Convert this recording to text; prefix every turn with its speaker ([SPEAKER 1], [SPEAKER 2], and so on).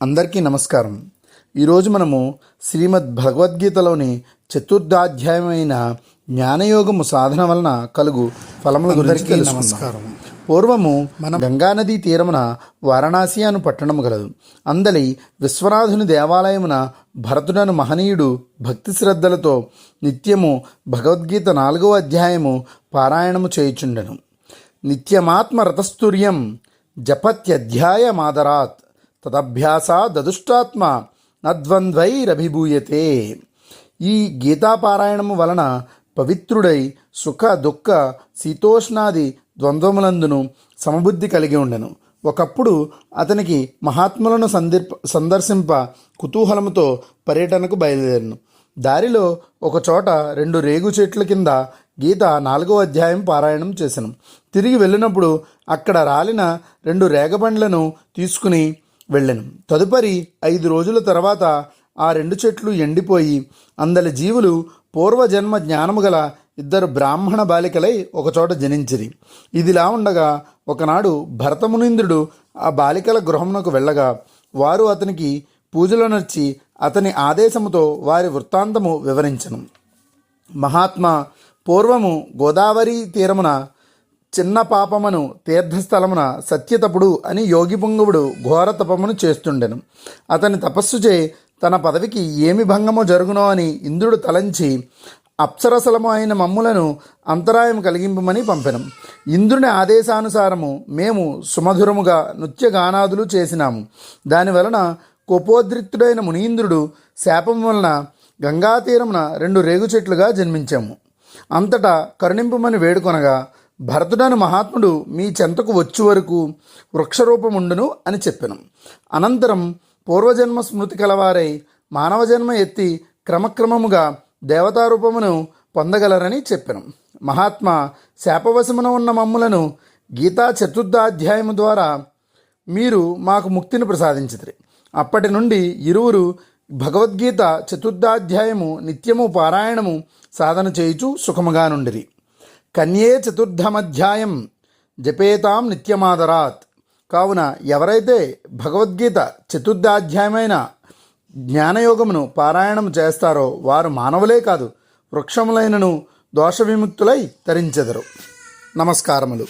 [SPEAKER 1] అందరికీ నమస్కారం. ఈరోజు మనము శ్రీమద్ భగవద్గీతలోని చతుర్థాధ్యాయమైన జ్ఞానయోగము సాధన వలన కలుగు ఫలముల గురించి తెలుసుకుందాం పూర్వము మన గంగానదీ తీరమున వారణాసి అను పట్టణము గలదు. అందలి విశ్వనాథుని దేవాలయమున భరతుడను మహనీయుడు భక్తి శ్రద్ధలతో నిత్యము భగవద్గీత నాలుగవ అధ్యాయము పారాయణము చేయుచుండెను. నిత్యమాత్మ రతస్తుర్యం జపత్యధ్యాయమాదరాత్ తదభ్యాసాదదుష్టాత్మ నద్వంద్వైరభిభూయతే. ఈ గీతాపారాయణము వలన పవిత్రుడై సుఖ దుఃఖ శీతోష్ణాది ద్వంద్వములందును సమబుద్ధి కలిగి ఉండెను. ఒకప్పుడు అతనికి మహాత్ములను సందర్ప సందర్శింప కుతూహలముతో పర్యటనకు బయలుదేరను. దారిలో ఒకచోట రెండు రేగు చెట్ల కింద గీత నాలుగో అధ్యాయం పారాయణం చేశాను తిరిగి వెళ్ళినప్పుడు అక్కడ రాలిన రెండు రేగబండ్లను తీసుకుని వెళ్ళను. తదుపరి ఐదు రోజుల తర్వాత ఆ రెండు చెట్లు ఎండిపోయి అందరి జీవులు పూర్వజన్మ జ్ఞానము గల ఇద్దరు బ్రాహ్మణ బాలికలై ఒకచోట జనించిరి. ఇదిలా ఉండగా ఒకనాడు భరతమునీంద్రుడు ఆ బాలికల గృహమునకు వెళ్ళగా వారు అతనికి పూజలు నచ్చి అతని ఆదేశముతో వారి వృత్తాంతము వివరించను. మహాత్మా పూర్వము గోదావరి తీరమున చిన్న పాపమును తీర్థస్థలమున సత్యతపుడు అని యోగి పుంగవుడు ఘోర తపమును చేస్తుండెను. అతని తపస్సు చే తన పదవికి ఏమి భంగమో జరుగునో అని ఇంద్రుడు తలంచి అప్సరసలము అయిన మమ్ములను అంతరాయం కలిగింపమని పంపెను. ఇంద్రుని ఆదేశానుసారము మేము సుమధురముగా నృత్యగానాదులు చేసినాము. దానివలన కోపోద్రిక్తుడైన మునీంద్రుడు శాపం వలన గంగా తీరమున రెండు రేగు చెట్లుగా జన్మించాము. అంతటా కరుణింపమని వేడుకొనగా భరతుడను మహాత్ముడు మీ చెంతకు వచ్చు వరకు వృక్షరూపముండును అని చెప్పాను. అనంతరం పూర్వజన్మ స్మృతి కలవారై మానవ జన్మ ఎత్తి క్రమక్రమముగా దేవతారూపమును పొందగలరని చెప్పాను. మహాత్మా శాపవశమున ఉన్న మమ్ములను గీతా చతుర్థాధ్యాయము ద్వారా మీరు మాకు ముక్తిని ప్రసాదించిరి అప్పటి నుండి ఇరువురు భగవద్గీత చతుర్థాధ్యాయము నిత్యము పారాయణము సాధన చేయుచు సుఖముగా నుండిరి కన్యే చతుర్థమధ్యాయం జపేతాం నిత్యమాదరాత్. కావున ఎవరైతే భగవద్గీత చతుర్థాధ్యాయమైన జ్ఞానయోగమును పారాయణం చేస్తారో వారు మానవులే కాదు వృక్షములైనను దోష విముక్తులై తరించెదరు. నమస్కారములు.